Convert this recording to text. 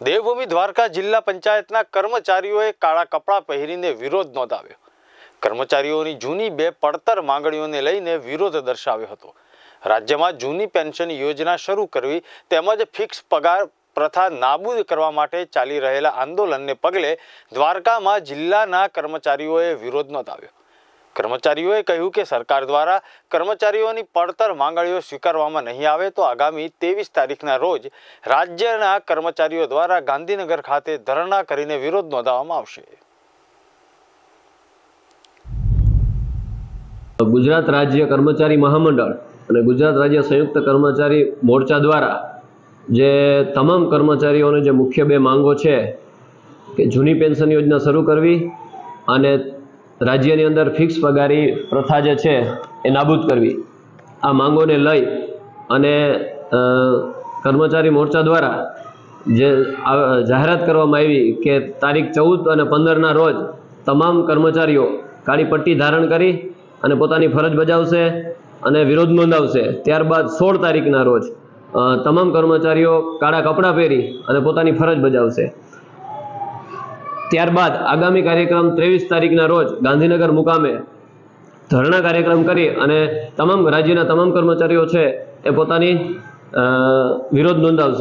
દેવભૂમિ દ્વારકા જિલ્લા પંચાયતના કર્મચારીઓએ કાળા કપડાં પહેરીને વિરોધ નોંધાવ્યો. કર્મચારીઓની જૂની બે પડતર માંગણીઓને લઈને વિરોધ દર્શાવ્યો હતો. રાજ્યમાં જૂની પેન્શન યોજના શરૂ કરવી તેમજ ફિક્સ પગાર પ્રથા નાબૂદ કરવા માટે ચાલી રહેલા આંદોલનને પગલે દ્વારકામાં જિલ્લાના કર્મચારીઓએ વિરોધ નોંધાવ્યો. કર્મચારીઓએ કહ્યું કે સરકાર દ્વારા કર્મચારીઓની પડતર માંગણીઓ સ્વીકારવામાં નહીં આવે તો આગામી ત્રેવીસ તારીખના રોજ રાજ્યના કર્મચારીઓ દ્વારા ગાંધીનગર ખાતે ધરણા કરીને વિરોધ નોંધાવવામાં આવશે. ગુજરાત રાજ્ય કર્મચારી મહામંડળ અને ગુજરાત રાજ્ય સંયુક્ત કર્મચારી મોરચા દ્વારા જે તમામ કર્મચારીઓને જે મુખ્ય બે માંગો છે કે જૂની પેન્શન યોજના શરૂ કરવી અને રાજ્યની અંદર ફિક્સ પગારી પ્રથા જે છે એ નાબૂદ કરવી. આ માંગોને લઈ અને કર્મચારી મોરચા દ્વારા જે જાહેરાત કરવામાં આવી કે તારીખ ચૌદ અને પંદરના રોજ તમામ કર્મચારીઓ કાળી પટ્ટી ધારણ કરી અને પોતાની ફરજ બજાવશે અને વિરોધ નોંધાવશે. ત્યારબાદ સોળ તારીખના રોજ તમામ કર્મચારીઓ કાળા કપડાં પહેરી અને પોતાની ફરજ બજાવશે. ત્યારબાદ આગામી કાર્યક્રમ ત્રેવીસ તારીખના રોજ ગાંધીનગર મુકામે ધરણા કાર્યક્રમ કરી અને તમામ રાજ્યના તમામ કર્મચારીઓ છે એ પોતાની વિરોધ નોંધાવશે.